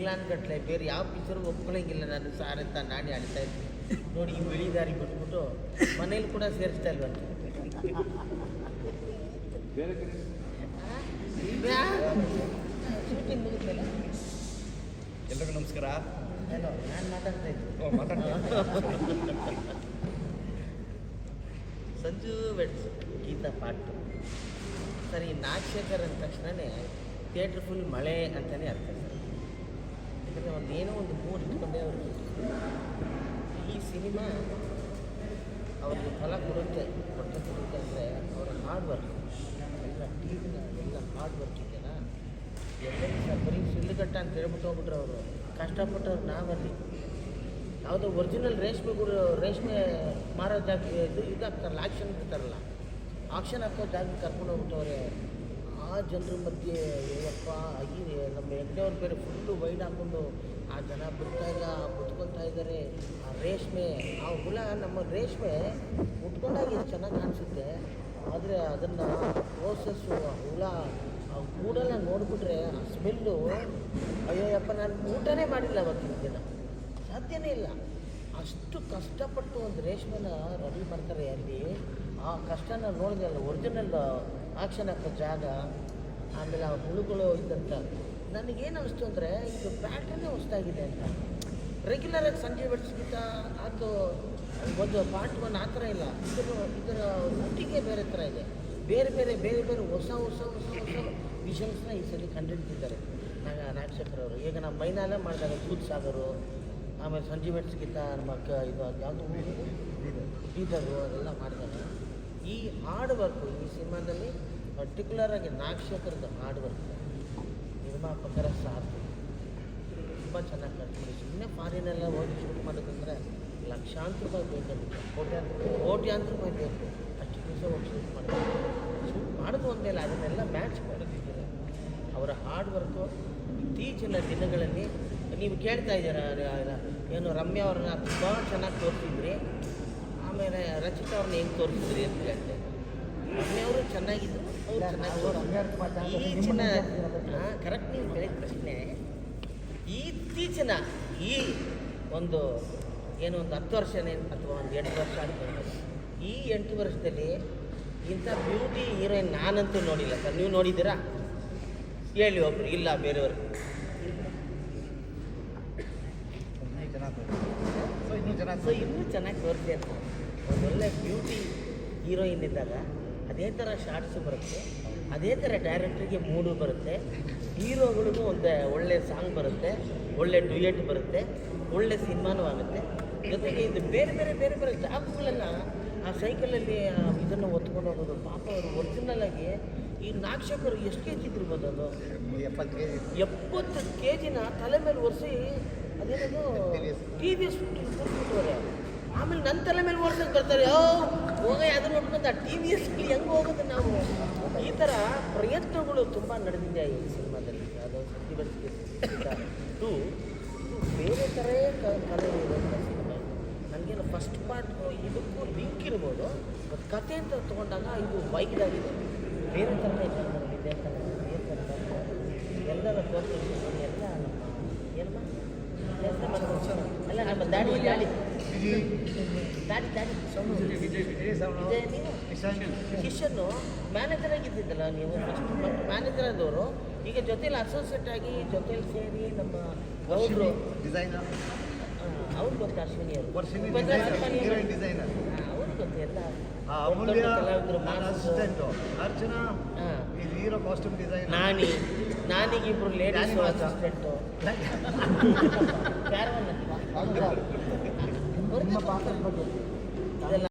ತಿಂಗ್ಳಾನ್ ಗಟ್ಟಲೆ ಬೇರೆ ಯಾವ ಪಿಕ್ಚರ್ಗೆ ಒಪ್ಕೊಳ್ಳೋಂಗಿಲ್ಲ ನಾನು ಸಾರ್ ಅಂತ ನಾನೇ ಆಡ್ತಾ ಇದ್ದೆ. ನೋಡಿ ಈ ಬಿಳಿ ದಾರಿ ಬಿಟ್ಬಿಟ್ಟು ಮನೇಲಿ ಕೂಡ ಸೇರಿಸ್ತಾ ಕಡೆ? ಶೂಟಿಂಗ್ ಮುಗಿದ್ಮೇಲೆ ಎಲ್ರಿಗೂ ನಮಸ್ಕಾರ. ಹಲೋ ನಾನು ಮಾತಾಡ್ತಾ ಇದ್ದೆ. ಸಂಜು ವೆಡ್ಸ್ ಗೀತಾ ಪಾಟ್ ಸರಿ ಈ ನಾಗಶೇಖರ್ ಅಂದ ತಕ್ಷಣವೇ ಥಿಯೇಟ್ರ್ ಫುಲ್ ಮಳೆ ಅಂತಲೇ ಅರ್ಥ ಸರ್ ಯಾಕಂದರೆ ಒಂದು ಏನೋ ಒಂದು ಮೂಡ್ ಇಟ್ಕೊಂಡೇ ಅವರು. ಈ ಸಿನಿಮಾ ಅವ್ರಿಗೆ ಫಲ ಕೊಡುತ್ತೆ ಕೊಟ್ಟೆ ಕೊಡುತ್ತೆ ಅಂದರೆ ಅವರ ಹಾರ್ಡ್ ವರ್ಕ್ ಎಲ್ಲ ಟೀಮ್ನ ಎಲ್ಲ ಹಾರ್ಡ್ ವರ್ಕ್ ಇದೆಯಲ್ಲ? ಎಲ್ಲ ಬರೀ ಸಿಳ್ಳುಗಟ್ಟ ಅಂತ ಹೇಳ್ಬಿಟ್ಟು ಹೋಗ್ಬಿಟ್ರೆ ಅವರು. ಕಷ್ಟಪಟ್ಟವ್ರು ನಾವಲ್ಲಿ. ಯಾವುದೋ ಒರಿಜಿನಲ್ ರೇಷ್ಮೆ ಗುರು, ರೇಷ್ಮೆ ಮಾರೋ ಜಾಗ ಇದು ಇದಾಗ್ತಾರಲ್ಲ ಆಕ್ಷನ್ ಇರ್ತಾರಲ್ಲ ಆಕ್ಷನ್ ಹಾಕೋ ಜಾಗಕ್ಕೆ ಕರ್ಕೊಂಡು ಹೋಗ್ಬಿಟ್ಟವ್ರೆ ಆ ಜನರ ಮಧ್ಯೆ ಏನಪ್ಪ ಈ ನಮ್ಮ ಹೆಗ್ಡೆಯವ್ರ ಬೇರೆ ಫುಲ್ಲು ವೈಡ್ ಹಾಕ್ಕೊಂಡು ಆ ಜನ ಇಲ್ಲ ಮುತ್ಕೊಳ್ತಾ ಇದ್ದಾರೆ. ಆ ರೇಷ್ಮೆ, ಆ ಹುಳ, ನಮ್ಮ ರೇಷ್ಮೆ ಉಟ್ಕೊಂಡಾಗ ಎಷ್ಟು ಚೆನ್ನಾಗಿ ಕಾಣಿಸುತ್ತೆ. ಆದರೆ ಅದನ್ನು ಪ್ರೋಸೆಸ್ಸು ಆ ಹುಳ, ಆ ಕೂಡೆಲ್ಲ ನೋಡಿಬಿಟ್ರೆ, ಆ ಸ್ಮೆಲ್ಲು ಅಯ್ಯೋಯಪ್ಪ ನಾನು ಊಟನೇ ಮಾಡಿಲ್ಲ ಅವತ್ತಿನ ದಿನ. ಸಾಧ್ಯನೇ ಇಲ್ಲ. ಅಷ್ಟು ಕಷ್ಟಪಟ್ಟು ಒಂದು ರೇಷ್ಮೆನ ರೆಡಿ ಮಾಡ್ತಾರೆ ಅಲ್ಲಿ. ಆ ಕಷ್ಟನ ನೋಡಿದ್ರಲ್ಲ ಒರಿಜಿನಲ್ ಆಕ್ಷನ್ ಹಾಕೋ ಜಾಗ ಆಮೇಲೆ ಆ ಹುಳುಗಳು ಇದ್ದಂಥ ನನಗೇನು ಅನಿಸ್ತು ಅಂದರೆ ಇದು ಪ್ಯಾಟ್ರನ್ನೇ ಹೊಸ್ತಾಗಿದೆ ಅಂತ. ರೆಗ್ಯುಲರಾಗಿ ಸಂಜೆ ಬೆಳೆಸ್ಗಿಂತ ಅದು ಒಂದು ಪಾರ್ಟ್ ಒನ್ ಆ ಥರ ಇಲ್ಲ. ಇದರ ಇದರ ಒಟ್ಟಿಗೆ ಬೇರೆ ಥರ ಇದೆ. ಬೇರೆ ಬೇರೆ ಬೇರೆ ಬೇರೆ ಹೊಸ ಹೊಸ ಹೊಸ ಹೊಸ ವಿಷನ್ಸ್ನ ಈ ಸಲ ಕಂಡುಹಿಡಿದಿದ್ದಾರೆ. ನಾಗ ನಾಗಶೇಖರ್ ಅವರು. ಈಗ ನಮ್ಮ ಮೈನಾಲೆ ಮಾಡಿದಾಗ ದೂದ್ ಸಾಗರು ಆಮೇಲೆ ಸಂಜೀವ್ ಗಿಂತ ನಮ್ಮ ಇದು ಯಾವುದು? ಬೀದರು. ಅದೆಲ್ಲ ಮಾಡಿದಾಗ ಈ ಹಾರ್ಡ್ ವರ್ಕು, ಈ ಸಿನಿಮಾದಲ್ಲಿ ಪರ್ಟಿಕ್ಯುಲರ್ ಆಗಿ ನಾಗಶೇಖರದ ಹಾರ್ಡ್ ವರ್ಕ್ ನಿರ್ಮಾಪಕರ ಸಾಥ್ ತುಂಬ ಚೆನ್ನಾಗಿ ಕಾಣ್ತೀವಿ ಸುಮ್ಮನೆ ಫಾರಿನೆಲ್ಲ ಹೋಗಿ ಶೂಟ್ ಮಾಡೋದಂದ್ರೆ ಲಕ್ಷಾಂತರ ರೂಪಾಯಿ ಬೇಕಾಗುತ್ತೆ. ಕೋಟ್ಯಾಂತರ ಕೋಟ್ಯಾಂತರ ರೂಪಾಯಿ ಬೇಕು. ಅಷ್ಟು ದಿವಸ ಹೋಗಿ ಶೂಟ್ ಮಾಡ್ತಾರೆ. ಶೂಟ್ ಮಾಡೋದು ಒಂದೇ ಅಲ್ಲ, ಅದನ್ನೆಲ್ಲ ಮ್ಯಾಚ್ ಮಾಡೋದಿದ್ದಾರೆ ಅವರ ಹಾರ್ಡ್ ವರ್ಕು ಇತ್ತೀಚಿನ ದಿನಗಳಲ್ಲಿ, ನೀವು ಕೇಳ್ತಾ ಇದ್ದೀರ ಏನು ರಮ್ಯಾ ಅವ್ರನ್ನ ತುಂಬ ಚೆನ್ನಾಗಿ ತೋರಿಸಿದ್ರಿ. ಆಮೇಲೆ ರಚಿತಾ ಅವ್ರನ್ನ ಹೆಂಗೆ ತೋರಿಸಿದ್ರಿ ಅಂತ ಹೇಳ್ತೇನೆ ಅವರು ಚೆನ್ನಾಗಿದ್ರು ಅವ್ರು ಚೆನ್ನಾಗಿ ಈಚಿನ ಕರೆಕ್ಟ್ ನೀವು ಕೇಳಿದ ಪ್ರಶ್ನೆ ಇತ್ತೀಚಿನ ಈ ಒಂದು ಏನು ಒಂದು ಹತ್ತು ವರ್ಷನೇ ಅಥವಾ ಒಂದು ಎಂಟು ವರ್ಷ ಆಗ್ಬೋದು. ಈ ಎಂಟು ವರ್ಷದಲ್ಲಿ ಇಂಥ ಬ್ಯೂಟಿ ಹೀರೋಯಿನ್ ನಾನಂತೂ ನೋಡಿಲ್ಲ ಸರ್. ನೀವು ನೋಡಿದ್ದೀರಾ? ಹೇಳಿ ಒಬ್ರು ಇಲ್ಲ ಬೇರೆಯವರು. ಸೊ ಇನ್ನೂ ಚೆನ್ನಾಗಿ ತೋರಿಸಿ ಅಂತ. ಒಂದು ಒಳ್ಳೆ ಬ್ಯೂಟಿ ಹೀರೋಯಿನ್ ಇದ್ದಾಗ ಅದೇ ಥರ ಶಾರ್ಟ್ಸು ಬರುತ್ತೆ ಅದೇ ಥರ ಡೈರೆಕ್ಟ್ರಿಗೆ ಮೂಡು ಬರುತ್ತೆ ಹೀರೋಗಳಿಗೂ ಒಂದು ಒಳ್ಳೆ ಸಾಂಗ್ ಬರುತ್ತೆ ಒಳ್ಳೆ ಡ್ಯೂಯೆಟ್ ಬರುತ್ತೆ ಒಳ್ಳೆ ಸಿನಿಮಾನೂ ಆಗುತ್ತೆ. ಜೊತೆಗೆ ಇದು ಬೇರೆ ಬೇರೆ ಬೇರೆ ಬೇರೆ ಜಾಬ್ಗಳನ್ನು ಆ ಸೈಕಲಲ್ಲಿ ಇದನ್ನು ಹೊತ್ಕೊಂಡು ಹೋಗೋದು ಪಾಪ ಅವರು ಒರಿಜಿನಲ್ ಆಗಿ ಈ ನಾಕ್ಷಕರು ಎಷ್ಟು ಕೆ ಜಿ ಇದ್ದಿರ್ಬೋದು ಅದು? ಎಪ್ಪತ್ತು ಕೆ ಜಿ ಎಪ್ಪತ್ತು ಕೆ ಜಿನ ತಲೆ ಮೇಲೆ ಒರೆಸಿ ಅದೇನದು ಟಿ ವಿ ಎಸ್ ಕೂತ್ಬಿಟ್ಟವ್ರೆ ಆಮೇಲೆ ನನ್ನ ತಲೆ ಮೇಲೆ ಒರ್ಸಕ್ಕೆ ಬರ್ತಾರೆ. ಓ ಹೋಗ ಯಾವ್ದು ನೋಡ್ಕೊಂತ ಟಿ ವಿ ಎಸ್ ಹೆಂಗೆ ಹೋಗೋದು ನಾವು? ಈ ಥರ ಪ್ರಯತ್ನಗಳು ತುಂಬ ನಡೆದಿದೆ ಈ ಸಿನಿಮಾದಲ್ಲಿ. ಅದು ಸತ್ಯವಂತಿಕೆ ಟು ಬೇರೆ ಥರೇ ಕಲೆ ಇರುವಂಥ ಸಿನಿಮಾ ಇದು. ನನಗೇನು ಫಸ್ಟ್ ಪಾರ್ಟ್ ಇದಕ್ಕೂ ಲಿಂಕ್ ಇರ್ಬೋದು ಬಟ್ ಕತೆ ಅಂತ ತೊಗೊಂಡಾಗ ಇದು ವೈಡ್ ಆಗಿದೆ. ಬೇರೆ ಥರನೇ ಇದೆ ಇದೆ ಥರ ಬೇರೆ ಥರ ಎಲ್ಲರ ತೋರಿಸ್ತೀನಿ ಎಲ್ಲ ನಮ್ಮ, ಏನಮ್ಮ? ನಮ್ಮ ದಾಡಿ ಅಲ್ಲ ನಮ್ಮ ದಾಡಿ ದಾಡಿ ದಾಡಿ ವಿಜಯ್ ವಿಜಯ್ ಇದೆ ನೀವು. ಶಿಷ್ಯನು ಮ್ಯಾನೇಜರ್ ಆಗಿದ್ದಿದ್ದಲ್ಲ ನೀವು ಫಸ್ಟ್ ಮ್ಯಾನೇಜರ್ ಆದವರು ಈಗ ಜೊತೆಲಿ ಅಸೋಸಿಯೇಟ್ ಆಗಿ ಜೊತೆಲಿ ಸೇರಿ ನಮ್ಮ ಗೌಡ್ರು. ಡಿಸೈನರ್ ಅವ್ರು ಗೊತ್ತು ಅಶ್ವಿನಿ ಅವರು. ಡಿಸೈನರ್ ಹಾ, ಅವ್ರು ಗೊತ್ತು ಎಲ್ಲ Amulya assistant Archana hero costume design ನಾನಿ ನಾನಿಗಿಬ್ರು ಲೇಡೀಸ್ ನಾನಿ ಮಾತ್ರ. ಅಸಿಸ್ಟೆಂಟು ಯಾರು ஒரு